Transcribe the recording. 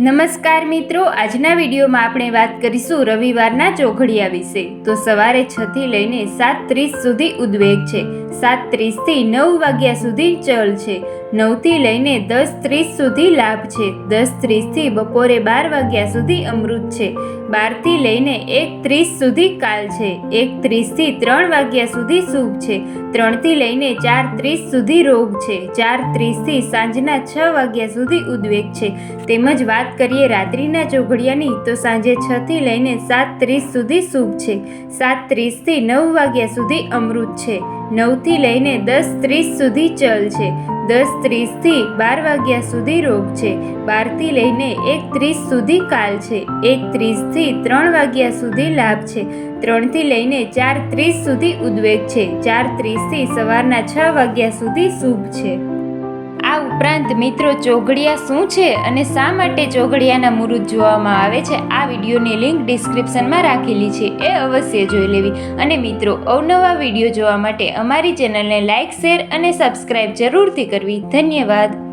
નમસ્કાર મિત્રો, આજના વિડીયોમાં આપણે વાત કરીશું રવિવારના ચોઘડિયા વિશે. તો સવારે છ થી લઈને સાત ત્રીસ સુધી ઉદ્વેગ છે. સાત ત્રીસથી નવ વાગ્યા સુધી ચલ છે. નવથી લઈને દસ ત્રીસ સુધી લાભ છે. દસ ત્રીસથી બપોરે બાર વાગ્યા સુધી અમૃત છે. બારથી લઈને એક ત્રીસ સુધી કાલ છે. એક ત્રીસથી ત્રણ વાગ્યા સુધી શુભ છે. ત્રણથી લઈને ચાર ત્રીસ સુધી રોગ છે. ચાર ત્રીસથી સાંજના છ વાગ્યા સુધી ઉદ્વેગ છે. તેમજ વાત કરીએ રાત્રિના ચોઘડિયાની, તો સાંજે છથી લઈને સાત ત્રીસ સુધી શુભ છે. સાત ત્રીસથી નવ વાગ્યા સુધી અમૃત છે. નવથી લઈને દસ ત્રીસ સુધી ચલ છે. દસ ત્રીસથી બાર વાગ્યા સુધી રોગ છે. બારથી લઈને એક ત્રીસ સુધી કાલ છે. એક ત્રીસથી ત્રણ વાગ્યા સુધી લાભ છે. ત્રણથી લઈને ચાર ત્રીસ સુધી ઉદ્વેગ છે. ચાર ત્રીસથી સવારના છ વાગ્યા સુધી શુભ છે. ઉપરાંત મિત્રો, ચોઘડિયા શું છે અને શા માટે ચોઘડિયાના મુરુદ જોવામાં આવે છે? આ વિડીયોની લિંક ડિસ્ક્રિપ્શનમાં રાખેલી છે. એ અવશ્ય જોઈ લેવી. અને મિત્રો, અવનવા વીડિયો જોવા માટે અમારી ચેનલને લાઇક, શેર અને સબસ્ક્રાઈબ જરૂરથી કરવી. ધન્યવાદ.